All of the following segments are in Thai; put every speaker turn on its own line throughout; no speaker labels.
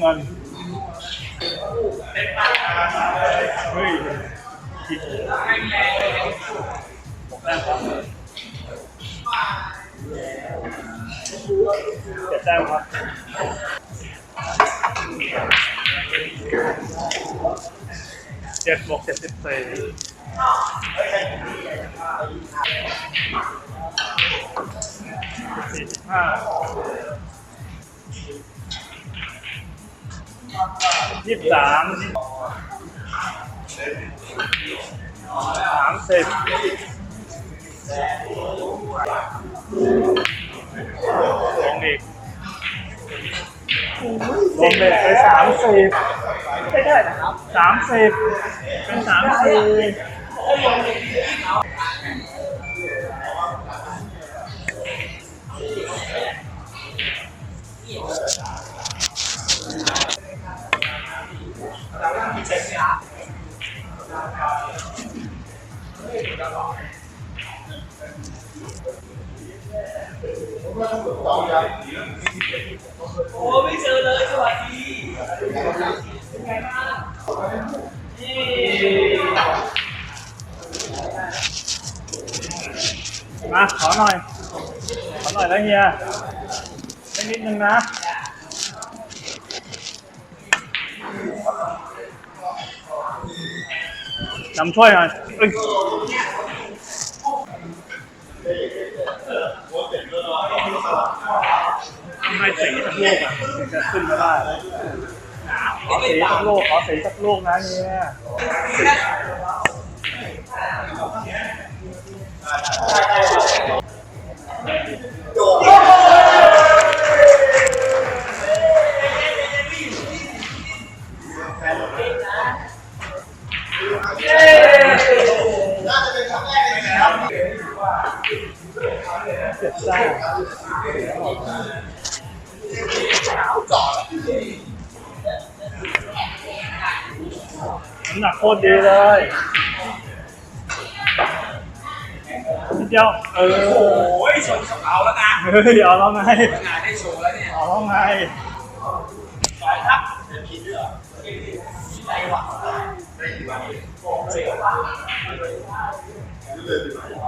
เงินเฮ้ยผิดหกแต้ครับเจ็ดแต้มครับเจ็ดบวกเจ็ดสิบสี่สี่สิบห้า ยี่สิบสามสามสิบลงอีกลงเลยไปสามสิบ
ไม่ได้นะครับ
สามสิบเป็นสามสิบ
โอ้ไม่เจอเลยสวัสดีเป็นไงบ้างนี่
มาขอหน่อย ขอหน่อยแล้วเฮียนิดนึงนะ นำช่วยหน่อยเอ้ยทำไมสีสักลูกอะถึงจะขึ้นมาได้ขอสีสักลูกขอสีสักลูกนะเนี่ย เจ็บซ่าน้ำหนักโคตรดีเลยนิดเดียวเออ
โอ้ยชนกับเอาแล้วนะ
เฮ้ยเอาแล้วไง
งานได้โชว์แล้วเนี่ย
เอาแล้วไง
ไปครับเก้าครับได้ที่เป็นไรก็ยังได้อยู่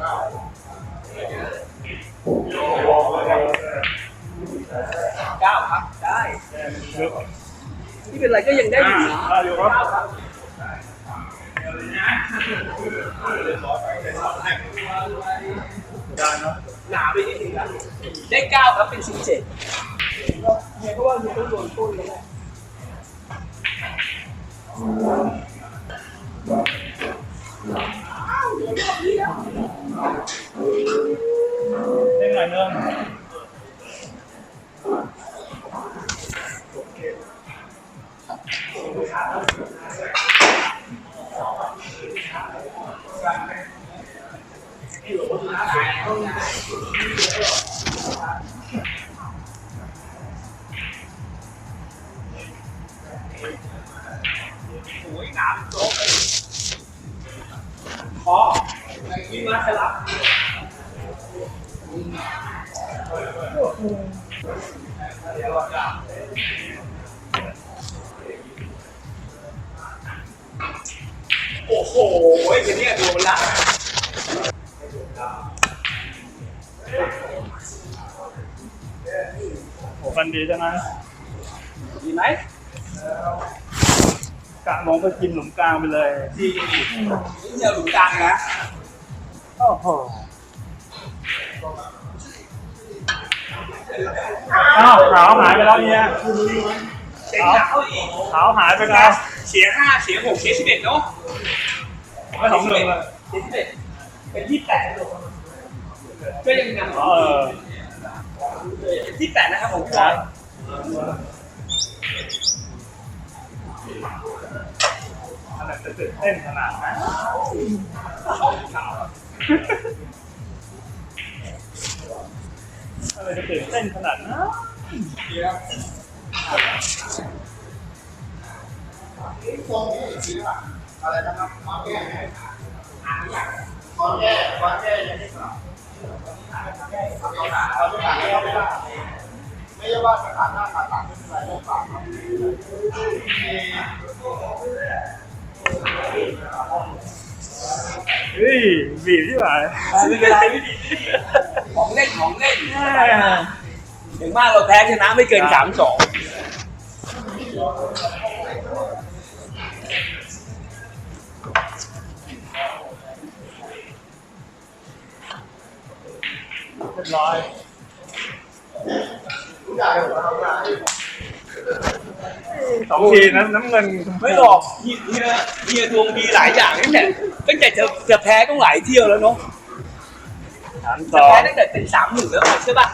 นะ
อ่าอยู่ครับ ได้เนาะ
หนาไปนิดนึงนะได้เก้าครับเป็นสิบเจ็ดเฮียก็ว่าเฮียต้องโดนต้นแล้วแหละ พอมีมาสลับโอ้โห ไอ้เนี่ยโดนละ
โอ้ฟันดีจังนะ
ดีไหม
กะมองไปกินหลุมกลางไปเลย
ดีนี่เดี๋ยวหลุมกลางนะ
โอ้โหอ้าวขาวหายไปแล้วเนี่ย
เช็คดาวอีก
ขาวหายไปแล้ว
เสียห้าเสียหกเสียสิบเอ็ดเนาะ
ไม่สองหนึ่งเลย
เสียสิบเอ็ดเป็นยี่สิบแปดก็ยังนำ
เออ
ยี่สิบแปดนะครับผมพี่บ
นะ
อย
อะไรจะตื่นเต้นขนาดนั้นอะไรจะตื่นเต้นขนาดนั้น
อะไรนะครับมาแก้ไงมาแก้มาแก้ยังไงครับเอาขาเอาขาเอาขาว่าสถานหน้าขาดหลังไม่เป็นไรไม่ฝากครับ
เฮ้ยบีบที่ไหน
ไม่เป็นไรของเล่นของเล่นอย่างมากเราแพ้ชนะไม่เกินสามสอง
บร้อย
ทุกอย่างผมทำงาน
สองทีนั้นน้ำเงิน
ไม่หรอกเฮียเฮียเฮียดวงดีหลายอย่างตั้งแต่ตั้งแต่จะจะแพ้ต้องหลายเที่ยวแล้วเนาะ
สามส
จะ
อง
แพ้ตั้งแต่เป็นสามหนึ่งแล้วใช่ป่ะ